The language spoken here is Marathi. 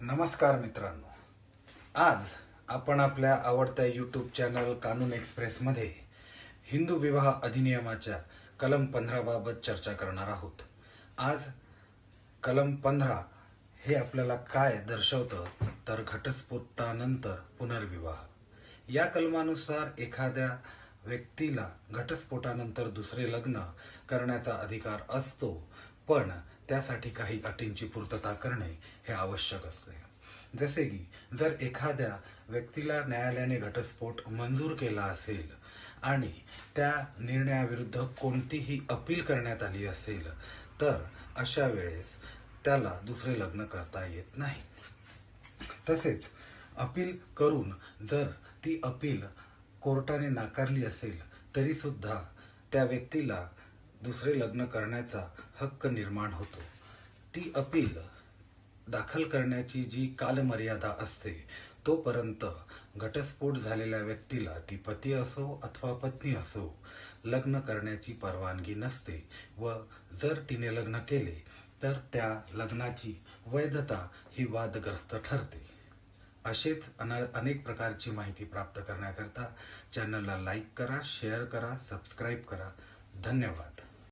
नमस्कार मित्रांनो. आज आपण आपल्या आवडत्या यूट्यूब चॅनल कानून एक्सप्रेसमध्ये हिंदू विवाह अधिनियमाच्या कलम पंधराबाबत चर्चा करणार आहोत. आज कलम पंधरा हे आपल्याला काय दर्शवतं तर घटस्फोटानंतर पुनर्विवाह. या कलमानुसार एखाद्या व्यक्तीला घटस्फोटानंतर दुसरे लग्न करण्याचा अधिकार असतो पण त्यासाठी काही अटींची पूर्तता करणे हे आवश्यक असते. जसे की जर एखाद्या व्यक्तीला न्यायालयाने घटस्फोट मंजूर केला असेल आणि त्या निर्णयाविरुद्ध कोणतीही अपील करण्यात आली असेल तर अशा वेळेस त्याला दुसरे लग्न करता येत नाही. तसेच अपील करून जर ती अपील कोर्टाने नाकारली असेल तरी सुद्धा त्या व्यक्तीला दुसरे लग्न करण्याचा हक्क निर्माण होतो. ती अपील दाखल करण्याची जी कालमर्यादा असते तोपर्यंत घटस्फोट झालेल्या व्यक्तीला ती पती असो अथवा पत्नी असो लग्न करण्याची परवानगी नसते व जर तिने लग्न केले तर त्या लग्नाची वैधता ही वादग्रस्त ठरते. असेच अनेक प्रकारची माहिती प्राप्त करण्याकरता चॅनलला लाईक करा शेअर करा सबस्क्राईब करा. धन्यवाद.